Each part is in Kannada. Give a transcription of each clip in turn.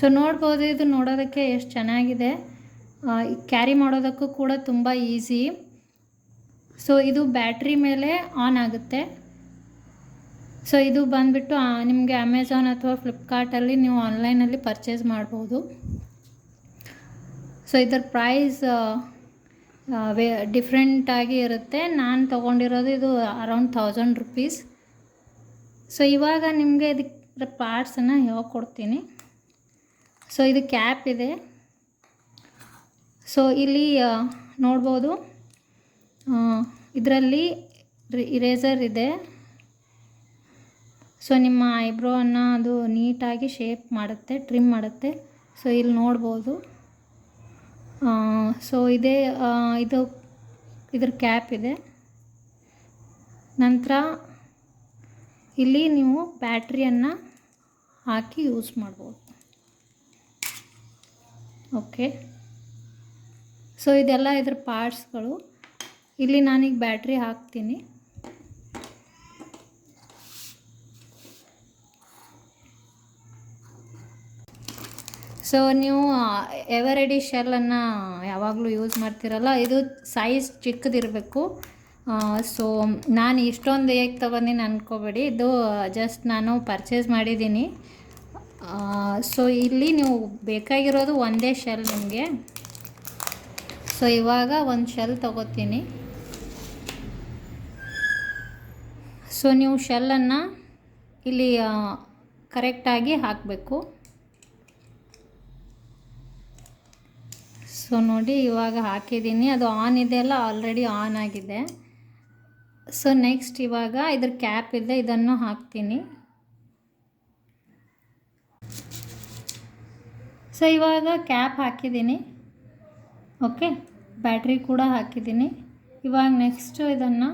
ಸೊ ನೋಡ್ಬೋದು, ಇದು ನೋಡೋದಕ್ಕೆ ಎಷ್ಟು ಚೆನ್ನಾಗಿದೆ. ಕ್ಯಾರಿ ಮಾಡೋದಕ್ಕೂ ಕೂಡ ತುಂಬ ಈಸಿ ಸೊ ಇದು ಬ್ಯಾಟ್ರಿ ಮೇಲೆ ಆನ್ ಆಗುತ್ತೆ. ಸೊ ಇದು ಬಂದುಬಿಟ್ಟು ನಿಮಗೆ ಅಮೆಝಾನ್ ಅಥವಾ ಫ್ಲಿಪ್ಕಾರ್ಟಲ್ಲಿ ನೀವು ಆನ್ಲೈನಲ್ಲಿ ಪರ್ಚೇಸ್ ಮಾಡ್ಬೋದು. ಸೊ ಇದರ ಪ್ರೈಸ್ ವೇ ಡಿಫ್ರೆಂಟಾಗಿ ಇರುತ್ತೆ. ನಾನು ತೊಗೊಂಡಿರೋದು ಇದು ಅರೌಂಡ್ ಥೌಸಂಡ್ ರುಪೀಸ್ ಸೊ ಇವಾಗ ನಿಮಗೆ ಇದಕ್ಕೆ ಪಾರ್ಟ್ಸನ್ನು ಹೇಳ್ಕೊಡ್ತೀನಿ ಸೊ ಇದು ಕ್ಯಾಪ್ ಇದೆ. ಸೊ ಇಲ್ಲಿ ನೋಡ್ಬೋದು. ಇದರಲ್ಲಿ ಇರೇಸರ್ ಇದೆ. ಸೊ ನಿಮ್ಮ ಐಬ್ರೋವನ್ನು ಅದು ನೀಟಾಗಿ ಶೇಪ್ ಮಾಡುತ್ತೆ ಟ್ರಿಮ್ ಮಾಡುತ್ತೆ. ಸೊ ಇಲ್ಲಿ ನೋಡ್ಬೋದು. ಸೊ ಇದೇ ಇದು, ಇದ್ರ ಕ್ಯಾಪ್ ಇದೆ. ನಂತರ, ಇಲ್ಲಿ ನೀವು ಬ್ಯಾಟ್ರಿಯನ್ನು ಹಾಕಿ ಯೂಸ್ ಮಾಡ್ಬೋದು. ಓಕೆ. ಸೊ ಇದೆಲ್ಲ ಇದ್ರ ಪಾರ್ಟ್ಸ್ಗಳು ಇಲ್ಲಿ ನಾನೀಗ ಬ್ಯಾಟ್ರಿ ಹಾಕ್ತೀನಿ. ಸೊ ನೀವು ಎವರೆಡಿ ಶೆಲ್ಲನ್ನು ಯಾವಾಗಲೂ ಯೂಸ್ ಮಾಡ್ತಿರಲ್ಲ, ಇದು ಸೈಜ್ ಚಿಕ್ಕದಿರಬೇಕು. ಸೊ ನಾನು ಇಷ್ಟೊಂದು ಹೇಗೆ ತೊಗೊಂಡಿನಿ ಅನ್ಕೋಬೇಡಿ. ಇದು ಜಸ್ಟ್ ನಾನು ಪರ್ಚೇಸ್ ಮಾಡಿದ್ದೀನಿ. ಸೊ ಇಲ್ಲಿ ನೀವು ಬೇಕಾಗಿರೋದು ಒಂದೇ ಶೆಲ್ ನಿಮಗೆ. ಸೊ ಇವಾಗ ಒಂದು ಶೆಲ್ ತಗೋತೀನಿ. ಸೊ ನೀವು ಶೆಲ್ಲನ್ನು ಇಲ್ಲಿ ಕರೆಕ್ಟಾಗಿ ಹಾಕಬೇಕು. ಸೊ ನೋಡಿ ಇವಾಗ ಹಾಕಿದ್ದೀನಿ. ಅದು ಆನ್ ಇದೆಯಲ್ಲ ಆಲ್ರೆಡಿ ಆನ್ ಆಗಿದೆ. ಸೊ ನೆಕ್ಸ್ಟ್ ಇವಾಗ ಇದ್ರ ಕ್ಯಾಪ್ ಇದೆ, ಇದನ್ನು ಹಾಕ್ತೀನಿ. ಸೊ ಇವಾಗ ಕ್ಯಾಪ್ ಹಾಕಿದ್ದೀನಿ. ಓಕೆ ಬ್ಯಾಟ್ರಿ ಕೂಡ ಹಾಕಿದ್ದೀನಿ. ಇವಾಗ ನೆಕ್ಸ್ಟು ಇದನ್ನು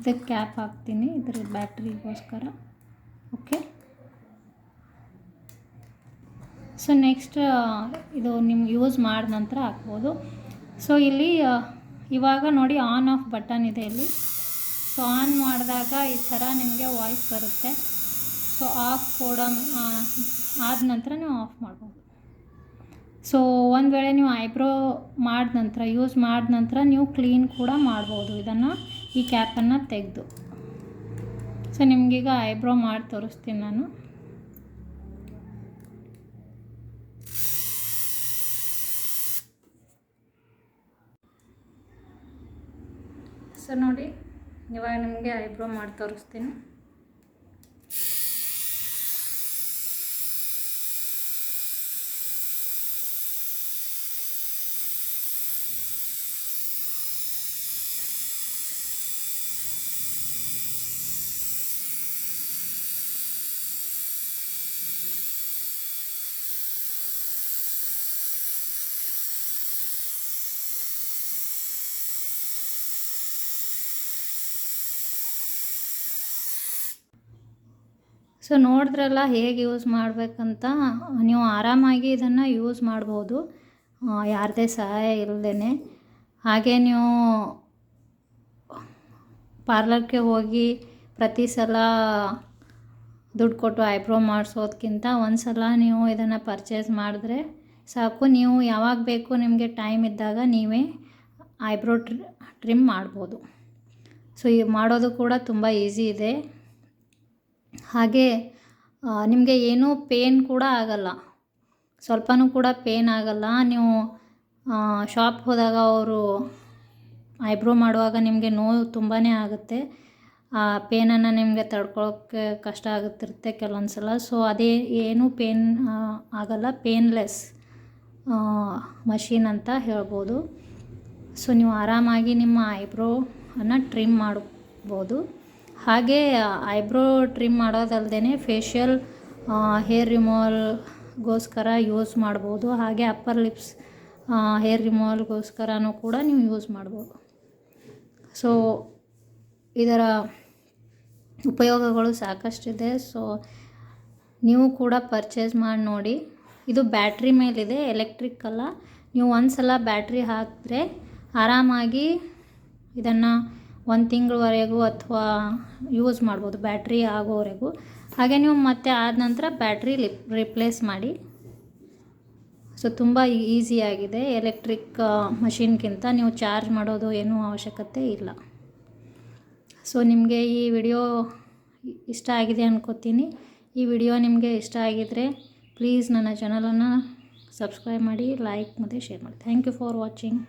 ಇದಕ್ಕೆ ಕ್ಯಾಪ್ ಹಾಕ್ತೀನಿ ಇದ್ರ ಬ್ಯಾಟ್ರಿಗೋಸ್ಕರ ಓಕೆ ಸೊ ನೆಕ್ಸ್ಟ್ ಇದು ನಿಮ್ಗೆ ಯೂಸ್ ಮಾಡಿದ ನಂತರ ಹಾಕ್ಬೋದು. ಸೊ ಇಲ್ಲಿ ಇವಾಗ ನೋಡಿ ಆನ್ ಆಫ್ ಬಟನ್ ಇದೆ ಇಲ್ಲಿ. ಸೊ ಆನ್ ಮಾಡಿದಾಗ ಈ ಥರ ನಿಮಗೆ ವಾಯ್ಸ್ ಬರುತ್ತೆ. ಸೊ ಆಫ್ ಕೂಡ ಆದ ನಂತರ ನೀವು ಆಫ್ ಮಾಡ್ಬೋದು. ಸೊ ಒಂದು ವೇಳೆ ನೀವು ಐಬ್ರೋ ಮಾಡಿದ ನಂತರ ಯೂಸ್ ಮಾಡಿದ ನಂತರ ನೀವು ಕ್ಲೀನ್ ಕೂಡ ಮಾಡ್ಬೋದು ಇದನ್ನು ಈ ಕ್ಯಾಪನ್ನು ತೆಗೆದು. ಸೊ ನಿಮಗೀಗ ಐಬ್ರೋ ಮಾಡಿ ತೋರಿಸ್ತೀನಿ ನಾನು. ಸೊ ನೋಡಿ, ಇವಾಗ ನಿಮಗೆ ಐಬ್ರೋ ಮಾಡಿ ತೋರಿಸ್ತೀನಿ. ಸೊ ನೋಡಿದ್ರಲ್ಲ ಹೇಗೆ ಯೂಸ್ ಮಾಡಬೇಕಂತ, ನೀವು ಆರಾಮಾಗಿ ಇದನ್ನು ಯೂಸ್ ಮಾಡ್ಬೋದು. ಯಾರದೇ ಸಹಾಯ ಇಲ್ಲದೇ ಹಾಗೆ ನೀವು ಪಾರ್ಲರ್ಗೆ ಹೋಗಿ ಪ್ರತಿ ಸಲ ದುಡ್ಡು ಕೊಟ್ಟು ಐಬ್ರೋ ಮಾಡಿಸೋದಕ್ಕಿಂತ ಒಂದು ಸಲ ನೀವು ಇದನ್ನು ಪರ್ಚೇಸ್ ಮಾಡಿದ್ರೆ ಸಾಕು. ನೀವು ಯಾವಾಗ ಬೇಕು ನಿಮಗೆ ಟೈಮ್ ಇದ್ದಾಗ ನೀವೇ ಐಬ್ರೋ ಟ್ರಿ ಟ್ರಿಮ್ ಮಾಡ್ಬೋದು. ಸೊ ಇದು ಮಾಡೋದು ಕೂಡ ತುಂಬ ಈಸಿ ಇದೆ. ಹಾಗೆ ನಿಮಗೆ ಏನೂ ಪೇನ್ ಕೂಡ ಆಗಲ್ಲ. ಸ್ವಲ್ಪನೂ ಕೂಡ ಪೇನ್ ಆಗಲ್ಲ. ನೀವು ಶಾಪ್ ಹೋದಾಗ ಅವರು ಐಬ್ರೋ ಮಾಡುವಾಗ ನಿಮಗೆ ನೋವು ತುಂಬಾ ಆಗುತ್ತೆ. ಆ ಪೇನನ್ನು ನಿಮಗೆ ತಡ್ಕೊಳ್ಳೋಕ್ಕೆ ಕಷ್ಟ ಆಗುತ್ತಿರುತ್ತೆ ಕೆಲವೊಂದು ಸಲ ಸೊ ಅದೇ ಏನೂ ಪೇನ್ ಆಗಲ್ಲ. ಪೇನ್ಲೆಸ್ ಮಷೀನ್ ಅಂತ ಹೇಳ್ಬೋದು. ಸೊ ನೀವು ಆರಾಮಾಗಿ ನಿಮ್ಮ ಐಬ್ರೋ ಅನ್ನು ಟ್ರಿಮ್ ಮಾಡ್ಬೋದು. ಹಾಗೆ ಐಬ್ರೋ ಟ್ರಿಮ್ ಮಾಡೋದಲ್ದೇ ಫೇಶಿಯಲ್ ಹೇರ್ ರಿಮೂವಲ್ಗೋಸ್ಕರ ಯೂಸ್ ಮಾಡ್ಬೋದು. ಹಾಗೆ ಅಪ್ಪರ್ ಲಿಪ್ಸ್ ಹೇರ್ ರಿಮೂವಲ್ಗೋಸ್ಕರನೂ ಕೂಡ ನೀವು ಯೂಸ್ ಮಾಡ್ಬೋದು. ಸೊ ಇದರ ಉಪಯೋಗಗಳು ಸಾಕಷ್ಟಿದೆ. ಸೊ ನೀವು ಕೂಡ ಪರ್ಚೇಸ್ ಮಾಡಿ ನೋಡಿ. ಇದು ಬ್ಯಾಟ್ರಿ ಮೇಲಿದೆ ಎಲೆಕ್ಟ್ರಿಕ್ ಅಲ್ಲ. ನೀವು ಒಂದು ಸಲ ಬ್ಯಾಟ್ರಿ ಹಾಕಿದ್ರೆ ಆರಾಮಾಗಿ ಇದನ್ನು ಒಂದು ತಿಂಗಳವರೆಗೂ ಅಥವಾ ಯೂಸ್ ಮಾಡ್ಬೋದು ಬ್ಯಾಟ್ರಿ ಆಗೋವರೆಗೂ. ಹಾಗೆ ನೀವು ಮತ್ತೆ ಆದ ನಂತರ ಬ್ಯಾಟ್ರಿ ಲಿಪ್ ರಿಪ್ಲೇಸ್ ಮಾಡಿ. ಸೊ ತುಂಬ ಈಸಿಯಾಗಿದೆ ಎಲೆಕ್ಟ್ರಿಕ್ ಮಷಿನ್ಗಿಂತ ನೀವು ಚಾರ್ಜ್ ಮಾಡೋದು ಏನೂ ಅವಶ್ಯಕತೆ ಇಲ್ಲ. ಸೊ ನಿಮಗೆ ಈ ವಿಡಿಯೋ ಇಷ್ಟ ಆಗಿದೆ ಅನ್ಕೋತೀನಿ. ಈ ವಿಡಿಯೋ ನಿಮಗೆ ಇಷ್ಟ ಆಗಿದರೆ ಪ್ಲೀಸ್ ನನ್ನ ಚಾನಲನ್ನು ಸಬ್ಸ್ಕ್ರೈಬ್ ಮಾಡಿ ಲೈಕ್ ಮತ್ತು ಶೇರ್ ಮಾಡಿ. Thank you for watching